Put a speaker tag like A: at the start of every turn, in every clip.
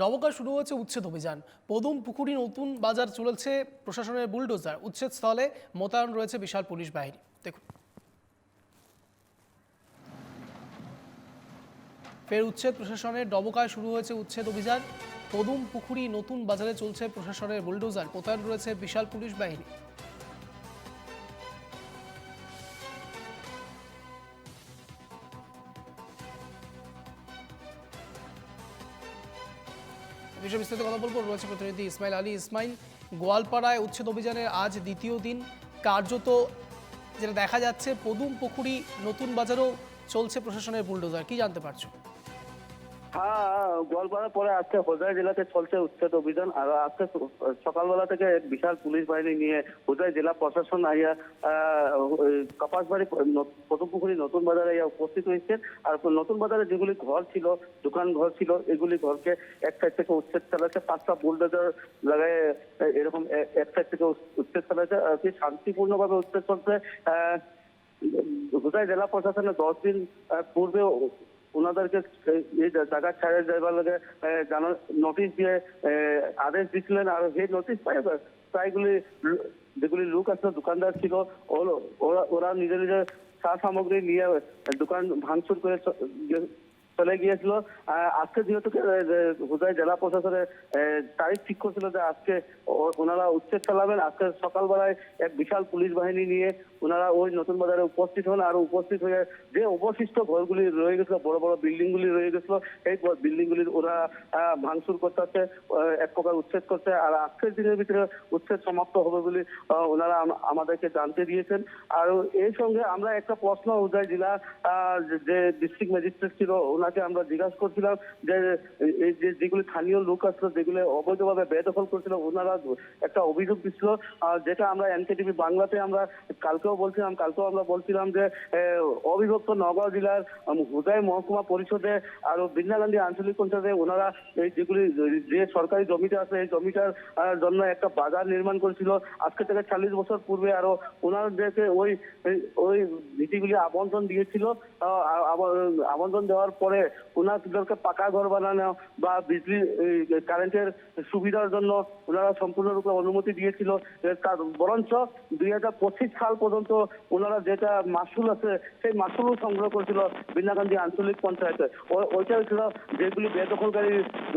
A: নবকায় শুরু হয়েছে উচ্ছেদ অভিযান। পদুম পুকুরি নতুন বাজার চলেছে প্রশাসনের বুলডোজার। উচ্ছেদ স্থলে মোতায়েন রয়েছে বিশাল পুলিশ বাহিনী। দেখুন। ফের উচ্ছেদ প্রশাসনের ডবকায় শুরু হয়েছে উচ্ছেদ অভিযান। পদুম পুকুরি নতুন বাজারে চলছে প্রশাসনের বুলডোজার। মোতায়েন রয়েছে বিশাল পুলিশ বাহিনী। বিষয়ে বিস্তারিত কথা বলব। রয়েছে প্রতিনিধি ইসমাইল আলী। ইসমাইল, গোয়ালপাড়ায় উচ্ছেদ অভিযানের আজ দ্বিতীয় দিন। কার্যত যেটা দেখা যাচ্ছে, পদুম পুকুরি নতুন বাজারও চলছে প্রশাসনের বুলডোজার। কি জানতে পারছ?
B: হ্যাঁ গোয়ালপাড়ার পরে আজকে হোজাই জেলাতে চলছে উচ্ছেদ অভিযান। আর আজকে সকালবেলা থেকে বিশাল পুলিশ বাহিনী নিয়ে হোজাই জেলা প্রশাসন আইয়া কপাসবাড়ি নতুন বাজারে আইয়া উপস্থিত হয়েছে আর নতুন বাজারে যেগুলি ঘর ছিল, দোকান ঘর ছিল, এগুলি ঘরকে এক সাইড থেকে উচ্ছেদ চালাচ্ছে। পাঁচটা বুলডোজার লাগায় এরকম এক সাইড থেকে উচ্ছেদ চালাচ্ছে। আর কি শান্তিপূর্ণভাবে উচ্ছেদ চলছে। হোজাই জেলা প্রশাসনের দশ দিন পূর্বে ওনাদেরকে টাকা ছাড়ে যাইবার লাগে নোটিশ দিয়ে আদেশ দিছিলেন আর সেই নোটিশ পাই প্রায়গুলি যেগুলি লোক আছে, দোকানদার ছিল ওর- নিজের নিজের চা সামগ্রী নিয়ে দোকান ভাঙচুর করে গিয়ে- চলে গিয়েছিল। আজকে যেহেতু হুদায় জেলা প্রশাসনের তারিখ ঠিক করছিল যে আজকে ওনারা উচ্ছেদ চালাবেন। আজকে সকালবেলায় এক বিশাল পুলিশ বাহিনী নিয়ে ওনারা ওই নতুন বাজারে উপস্থিত হন আর উপস্থিত হয়ে যে অবশিষ্ট ঘরগুলি রয়ে গেছিল, বড় বড় বিল্ডিং গুলি রয়ে গেছিল এই বিল্ডিং গুলির ওরা ভাঙচুর করতেছে এক প্রকার উচ্ছেদ করছে। আর আজকের দিনের ভিতরে উচ্ছেদ সমাপ্ত হবে বলে ওনারা আমাদেরকে জানতে দিয়েছেন। আর এই সঙ্গে আমরা একটা প্রশ্ন উদয় জেলা যে ডিস্ট্রিক্ট ম্যাজিস্ট্রেট ছিল ওনাকে আমরা জিজ্ঞাসা করছিলাম যে যেগুলি স্থানীয় লোক আসলো, যেগুলো অবৈধভাবে বেদখল করছিল, ওনারা একটা অভিযোগ দিচ্ছিল যেটা আমরা এনকেটিভি বাংলাতে আমরা কালকেও বলছিলাম, কালকেও আমরা বলছিলাম যে অবিভক্ত নগাঁও জেলার হুদায় মহকুমা পরিষদে আর বিন্দাগান্ধী আঞ্চলিক পঞ্চায়েতে ওনারা এই যেগুলি যে সরকারি জমিটা আছে, এই জমিটার জন্য একটা বাজার নির্মাণ করেছিল। আজকে থেকে চল্লিশ বছর পূর্বে আরও ওনাদেরকে ওই ওই ভিটিগুলি আবন্টন দিয়েছিল আবন্টন দেওয়ার পরে ওনাদেরকে পাকা ঘর বানানো বা বিজলি কারেন্টের সুবিধার জন্য ওনারা সম্পূর্ণরূপে অনুমতি দিয়েছিল। তার, বরঞ্চ দুই হাজার পঁচিশ সাল পর্যন্ত ওনারা যেটা মাসুল আছে, সেই মাসুলও সংগ্রহ করেছিল বিনাকান্দি আঞ্চলিক পঞ্চায়েতে। ওইটা ছিল যেগুলি বেদখলকারী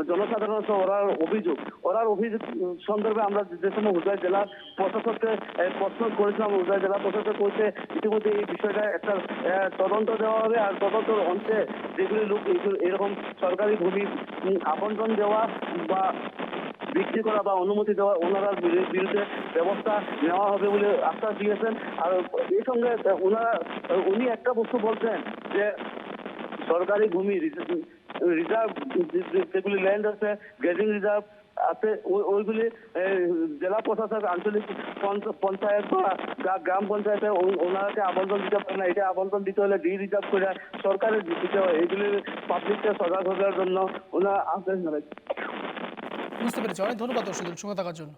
B: জনসাধারণ ওরার অভিযোগ। ওরার অভিযোগ সন্দর্ভে আমরা যে সময় হুদায় জেলা প্রশাসককে প্রশ্ন করেছিলাম, উদয় জেলা প্রশাসক করেছে ইতিমধ্যে এই বিষয়টা একটা তদন্ত দেওয়া হবে আর তদন্তর অন্তে যেগুলি লোক এরকম সরকারি ভূমি আবন্টন দেওয়া বা বিক্রি করা বা অনুমতি দেওয়া, ওনারা বিরু- বিরুদ্ধে ব্যবস্থা নেওয়া হবে বলে আশ্বাস দিয়েছেন। আর এই সঙ্গে, ওনারা, উনি একটা বস্তু বলছেন যে, সরকারি ভূমি, রিজার্ভ যেগুলি ল্যান্ড আছে গেজিং রিজার্ভ আছে ওইগুলি জেলা প্রশাসক আঞ্চলিক পঞ্চায়েত বা গ্রাম পঞ্চায়েতে ওনারাকে আবন্টন দিতে পারে না। এটা আবন্টন দিতে হলে ডি রিজার্ভ করে সরকারের দিতে হয় এইগুলি পাবলিককে সজাগ হওয়ার জন্য ওনারা আদেশ জানাচ্ছেন
A: বুঝতে পেরেছি। অনেক ধন্যবাদ দর্শকদের সঙ্গে থাকার জন্য।